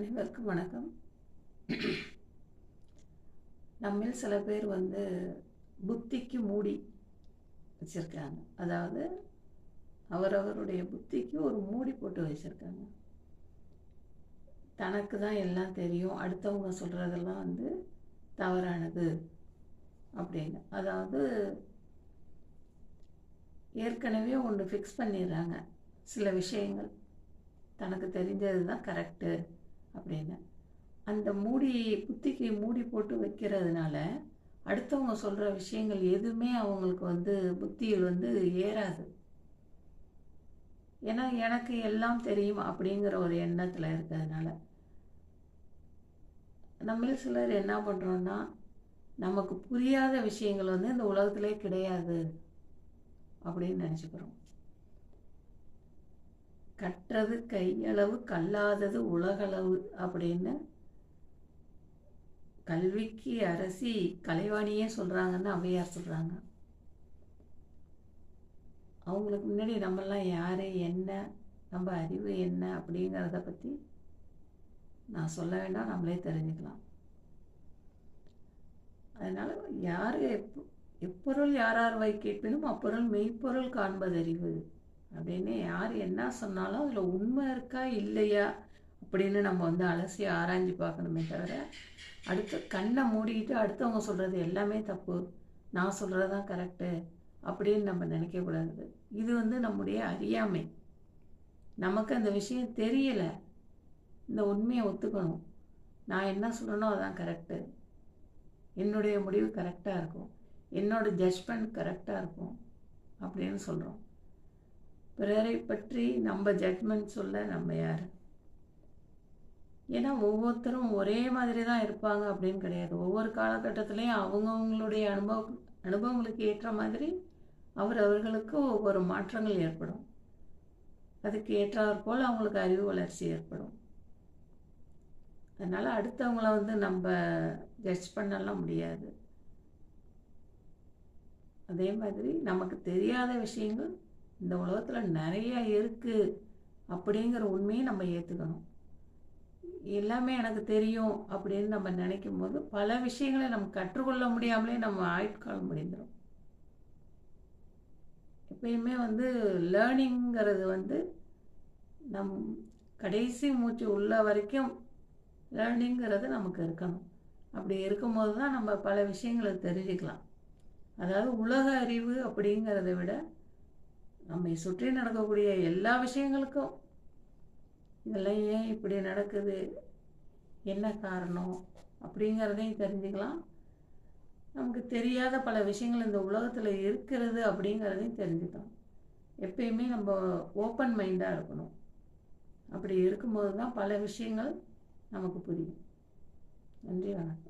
அனைவருக்கும் வணக்கம். நம்மில் சில பேர் வந்து புத்திக்கு மூடி வச்சுருக்காங்க. அதாவது அவரவருடைய புத்திக்கு ஒரு மூடி போட்டு வச்சுருக்காங்க. தனக்கு தான் எல்லாம் தெரியும். அடுத்தவங்க சொல்கிறதெல்லாம் வந்து தவறானது அப்படின்னு. அதாவது ஏற்கனவே ஒன்று ஃபிக்ஸ் பண்ணிடுறாங்க. சில விஷயங்கள் தனக்கு தெரிஞ்சது தான் கரெக்டு அப்படின்னு. அந்த மூடி புத்திக்கு மூடி போட்டு வைக்கிறதுனால அடுத்தவங்க சொல்கிற விஷயங்கள் எதுவுமே அவங்களுக்கு வந்து புத்தியில் வந்து ஏறாது. ஏன்னா எனக்கு எல்லாம் தெரியும் அப்படிங்கிற ஒரு எண்ணத்தில் இருக்கிறதுனால. நம்மில் சிலர் என்ன பண்ணுறோன்னா நமக்கு புரியாத விஷயங்கள் வந்து இந்த உலகத்திலே கிடையாது அப்படின்னு நினச்சிக்கிறோம். கற்றது கையளவு கல்லாதது உலகளவு அப்படின்னு கல்விக்கு அரசி கலைவாணியே சொல்கிறாங்கன்னு அவையார் சொல்கிறாங்க அவங்களுக்கு முன்னாடி நம்மெல்லாம் யார் என்ன நம்ம அறிவு என்ன அப்படிங்கிறத பற்றி நான் சொல்ல வேண்டாம் நம்மளே தெரிஞ்சுக்கலாம். அதனால் யார் எப் எப்பொருள் யாரார் வை கேட்பினும் அப்பொருள் மெய்ப்பொருள் காண்பதறிவு. அப்படின்னு யார் என்ன சொன்னாலும் அதில் உண்மை இருக்கா இல்லையா அப்படின்னு நம்ம வந்து அலசி ஆராய்ஞ்சு பார்க்கணுமே தவிர அடுத்து கண்ணை மூடிக்கிட்டு அடுத்தவங்க சொல்கிறது எல்லாமே தப்பு நான் சொல்கிறது தான் கரெக்டு அப்படின்னு நம்ம நினைக்கக்கூடாது இது வந்து நம்முடைய அறியாமை. நமக்கு அந்த விஷயம் தெரியலை. இந்த உண்மையை ஒத்துக்கணும். நான் என்ன சொல்கிறேனோ அதுதான் கரெக்டு என்னுடைய முடிவு கரெக்டாக இருக்கும். என்னோடய ஜட்ஜ்மெண்ட் கரெக்டாக இருக்கும் அப்படின்னு சொல்கிறோம் பிறரை பற்றி நம்ம ஜட்மெண்ட் சொல்ல நம்ம யார்? ஏன்னா ஒவ்வொருத்தரும் ஒரே மாதிரி தான் இருப்பாங்க அப்படின்னு கிடையாது. ஒவ்வொரு காலகட்டத்திலையும் அவங்கவுங்களுடைய அனுபவம் அனுபவங்களுக்கு ஏற்ற மாதிரி அவர் அவர்களுக்கு ஒவ்வொரு மாற்றங்கள் ஏற்படும். அதுக்கு ஏற்றாற்போல் அவங்களுக்கு அறிவு வளர்ச்சி ஏற்படும். அதனால் அடுத்தவங்கள வந்து நம்ம ஜட்ஜ் பண்ணலாம் முடியாது. அதே மாதிரி நமக்கு தெரியாத விஷயங்கள் இந்த உலகத்தில் நிறைய இருக்குது அப்படிங்கிற உண்மையை நம்ம ஏற்றுக்கணும் எல்லாமே எனக்கு தெரியும் அப்படின்னு நம்ம நினைக்கும் போது பல விஷயங்களை நம்ம கற்றுக்கொள்ள முடியாமலே நம்ம ஆயுட்காலம் முடிந்துடும் எப்பயுமே வந்து லேர்னிங்கிறது வந்து நம் கடைசி மூச்சு உள்ள வரைக்கும் லேர்னிங்கிறது நமக்கு இருக்கணும். அப்படி இருக்கும்போது தான் நம்ம பல விஷயங்களை தெரிஞ்சுக்கலாம். அதாவது உலக அறிவு அப்படிங்கிறத விட நம்மை சுற்றி நடக்கக்கூடிய எல்லா விஷயங்களுக்கும் இதெல்லாம் ஏன் இப்படி நடக்குது? என்ன காரணம்? அப்படிங்கிறதையும் தெரிஞ்சுக்கலாம். நமக்கு தெரியாத பல விஷயங்கள் இந்த உலகத்தில் இருக்கிறது அப்படிங்கிறதையும் தெரிஞ்சுக்கலாம். எப்பயுமே நம்ம ஓப்பன் மைண்டாக இருக்கணும். அப்படி இருக்கும்போது தான் பல விஷயங்கள் நமக்கு புரியும். நன்றி வணக்கம்.